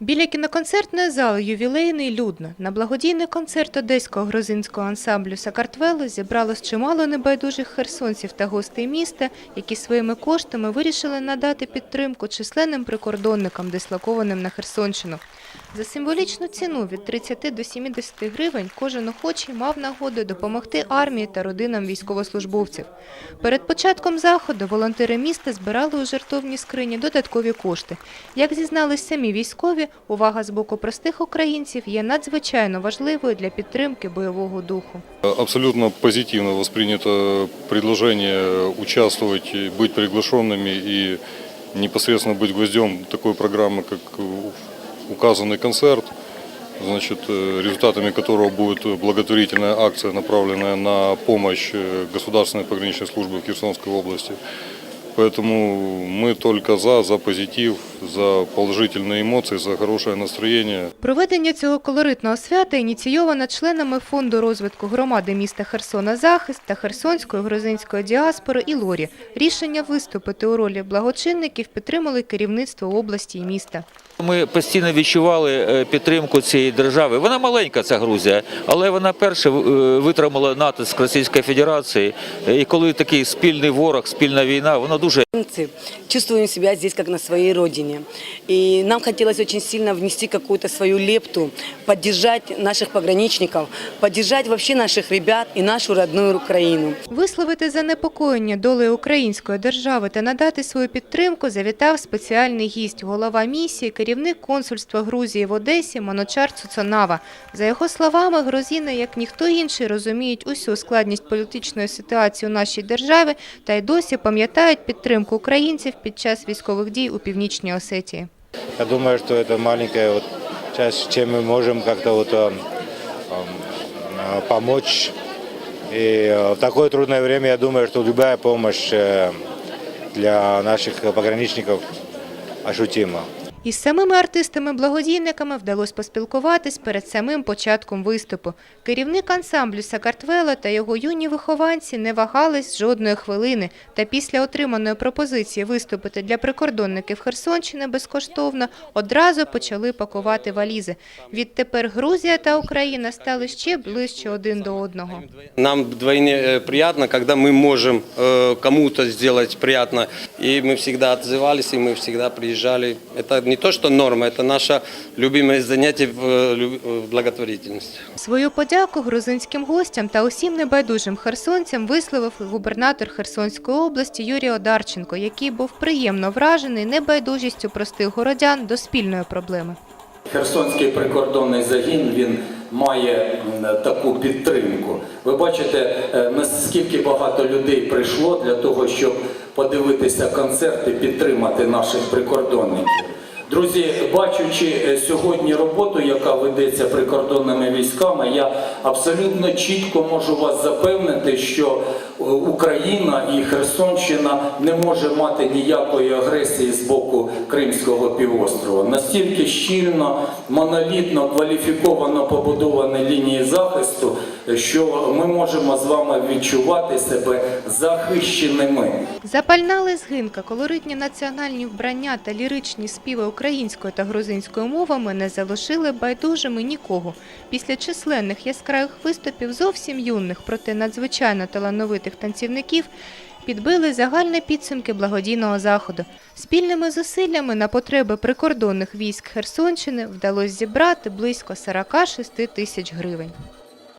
Біля кіноконцертної зали ювілейний людно. На благодійний концерт одеського грузинського ансамблю Сакартвело зібралось чимало небайдужих херсонців та гостей міста, які своїми коштами вирішили надати підтримку численним прикордонникам, дислокованим на Херсонщину. За символічну ціну від 30 до 70 гривень кожен охочий мав нагоду допомогти армії та родинам військовослужбовців. Перед початком заходу волонтери міста збирали у жертовні скрині додаткові кошти. Як зізнались самі військові, увага з боку простих українців є надзвичайно важливою для підтримки бойового духу. Абсолютно позитивно воспринято предложение участвовать, и быть приглашенными и непосредственно быть гвоздем такой программы, как указанный концерт, значит, э, результатами которого будет благотворительная акция, направленная на помощь э, Государственной пограничной службы в Херсонской области. Поэтому мы только за, за позитив, за положительные эмоции, за хорошее настроение. Проведення цього колоритного свята ініційовано членами Фонду розвитку громади міста Херсона «Захист» та Херсонської грузинської діаспори і Лорі. Рішення виступити у ролі благочинників підтримали керівництво області і міста. Ми постійно відчували е, підтримку цієї держави. Вона маленька, ця Грузія, але вона перше е, витримала натиск Російської Федерації. І коли такий спільний ворог, спільна війна, воно дуже чувствуем себя здесь как на своей родине. И нам хотелось очень сильно внести какую-то свою лепту, поддержать наших пограничников, поддержать вообще наших ребят и нашу родную Украину. Висловити занепокоєння долею української держави та надати свою підтримку завітав спеціальний гість, голова місії, керівник консульства Грузії в Одесі Маночар Цуцонава. За його словами, грузини, як ніхто інший, розуміють усю складність політичної ситуації у нашій державі та й досі пам'ятають підтримку українців під час військових дій у Північній Осетії. Я думаю, что это маленькая вот часть, чем мы можем как-то вот э, э, помочь. И э, в такое трудное время я думаю, что любая помощь э, для наших пограничников ощутима. Із самими артистами-благодійниками вдалося поспілкуватись перед самим початком виступу. Керівник ансамблю Сакартвела та його юні вихованці не вагались жодної хвилини. Та після отриманої пропозиції виступити для прикордонників Херсонщини безкоштовно одразу почали пакувати валізи. Відтепер Грузія та Україна стали ще ближче один до одного. Нам вдвойне э, приятно, когда мы можем э, кому-то сделать приятно. И мы всегда отзывались, и мы всегда приезжали. Это не то, что норма, это наше любимое занятие в, э, лю- в благотворительности. Свою подяку грузинським гостям та усім небайдужим херсонцям висловив і губернатор Херсонської області Юрій Одарченко, який був приємно вражений небайдужістю простих городян до спільної проблеми. Херсонський прикордонний загін він має м, таку підтримку. Ви бачите, е, наскільки багато людей прийшло для того, щоб подивитися концерт і підтримати наших прикордонників. Друзі, бачучи е, сьогодні роботу, яка ведеться прикордонними військами, я абсолютно чітко можу вас запевнити, що е, Україна і Херсонщина не може мати ніякої агресії з боку Кримського півострова. Настільки щільно, монолітно, кваліфіковано побудовані лінії захисту, що ми можемо з вами відчувати себе захищеними. Запальна лезгинка, колоритні національні вбрання та ліричні співи українською та грузинською мовами не залишили байдужими нікого. Після численних яскравих виступів зовсім юних, проте надзвичайно талановитих танцівників підбили загальні підсумки благодійного заходу. Спільними зусиллями на потреби прикордонних військ Херсонщини вдалося зібрати близько 46 тисяч гривень.